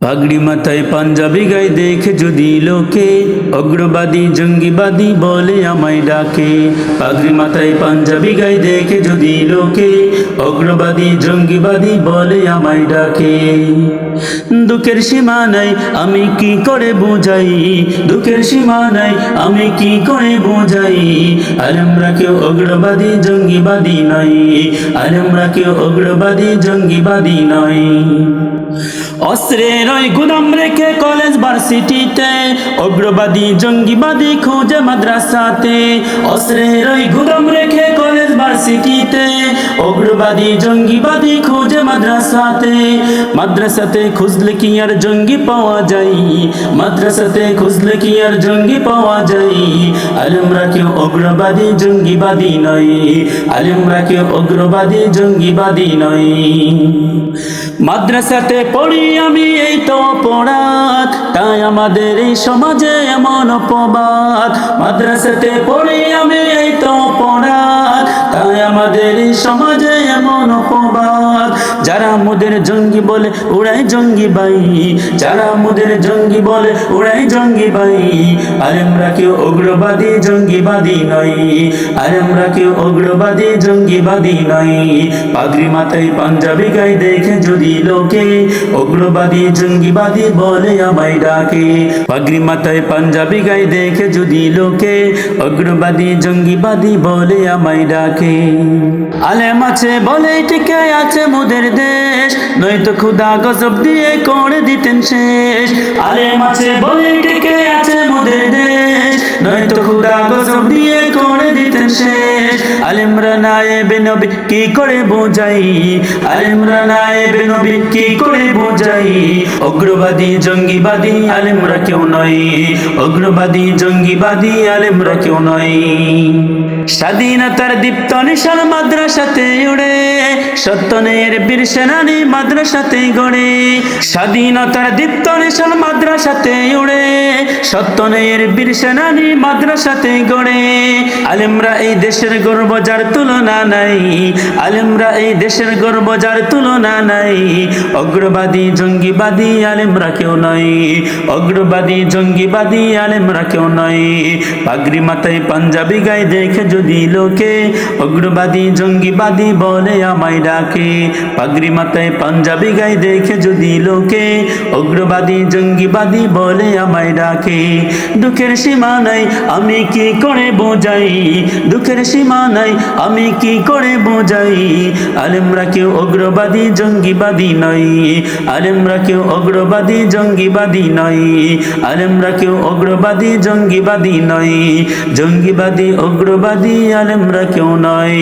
পাগড়ি মাথায় পাঞ্জাবি গাই দেখে যদি লোকে, অগ্রবাদী, জঙ্গিবাদী বলে আমায় ডাকে। পাগড়ি মাথায় পাঞ্জাবি গাই দেখে যদি লোকে, অগ্রবাদী, জঙ্গিবাদী বলে আমায় ডাকে। দুঃখের সীমা নাই আমি কি করে বোঝাই? দুঃখের সীমা নাই আমি কি করে বোঝাই? আর আমরা কেউ অগ্রবাদী, জঙ্গিবাদী নই আর আমরা কেউ অগ্রবাদী, জঙ্গিবাদী নই অস্ত্রের ওই গুদাম রেখে কলেজ ভার্সিটিতে, অগ্রবাদী জঙ্গিবাদী খুঁজে মাদ্রাসাতে অস্ত্রের ওই গুদাম রেখে কলেজ ভার্সিটিতে, অগ্রবাদী জঙ্গিবাদী খুঁজে মাদ্রাসাতে। মাদ্রাসাতে খুঁজলে কি আর জঙ্গি পাওয়া যায়? মাদ্রাসাতে খুঁজলে কি আর জঙ্গি পাওয়া যায়? আলমরা কেউ অগ্রবাদী জঙ্গিবাদী নয়। আলমরা কেউ অগ্রবাদী জঙ্গিবাদী নয়। মাদ্রাসাতে পড়ি আমি এই আমাদের এই সমাজে এমন অপবাদ। মাদ্রাসাতে পড়ে আমি এই তো অপরাধ। তাই আমাদের এই সমাজে এমন অপবাদ। যারা মোদের জঙ্গি বলে, ওরাই জঙ্গি বাই যারা মোদের জঙ্গি বলে, ওরাই জঙ্গি বাই আর আমরা কেউ অগ্রবাদী জঙ্গিবাদী নই। আর আমরা কেউ অগ্রবাদী জঙ্গিবাদী নই। পাগড়ি মাথায় পাঞ্জাবি গাই দেখে যদি লোকে অগ্রবাদী জঙ্গিবাদী বলে আমায় ডাকে। পাগড়ি মাথায় পাঞ্জাবি গাই দেখে যদি লোকে অগ্রবাদী জঙ্গিবাদী বলে আমায় ডাকে। আলেম আছে বলে টিকে আছে মোদের দেশ নয়তো খুদা গজব দিয়ে করে দিতেন শেষ। আলে মাছে বলে টিকে নায়েবে নবী কি করে বোঝাই? আলেমরা নায়েবে নবী কি করে বোঝাই? অগ্রবাদী, জঙ্গিবাদী আলেমরা কেউ নয়। অগ্রবাদী, জঙ্গিবাদী আলেমরা কেউ নয়। স্বাধীনতার দীপ্ত নিশান মাদ্রাসাতে উড়ে সত্যনের বীর সেনানি মাদ্রাসাতে গড়ে। স্বাধীনতার দীপ্ত নিশান মাদ্রাসাতে উড়ে সত্যনের বীর সেনানি মাদ্রাসাতে গড়ে। আলেমরা এই দেশের গর্ব, যার তুলনা নাই। আলেমরা এই দেশের গর্ব, যার তুলনা নাই। অগ্রবাদী, জঙ্গিবাদী আলেমরা কেউ নয়। অগ্রবাদী, জঙ্গিবাদী আলেমরা কেউ নয়। পাগড়ি মাথায় পাঞ্জাবি গায়ে দেখে যদি লোকে অগ্রবাদী, জঙ্গিবাদী বলে আমায় ডাকে। পাগড়ি মাথায় পাঞ্জাবি গায়ে দেখে যদি লোকে অগ্রবাদী, জঙ্গিবাদী বলে আমায় ডাকে। দুঃখের সীমা নাই, আমি কি করে বোঝাই? দুঃখের সীমা নাই, আমি কি করে বোঝাই? আলেমরা কেউ অগ্রবাদী, জঙ্গিবাদী নয়। আলেমরা কেউ অগ্রবাদী, জঙ্গিবাদী নয়। আলেমরা কেউ অগ্রবাদী, জঙ্গিবাদী নয়। জঙ্গিবাদী, অগ্রবাদী আলেমরা কেউ নয়।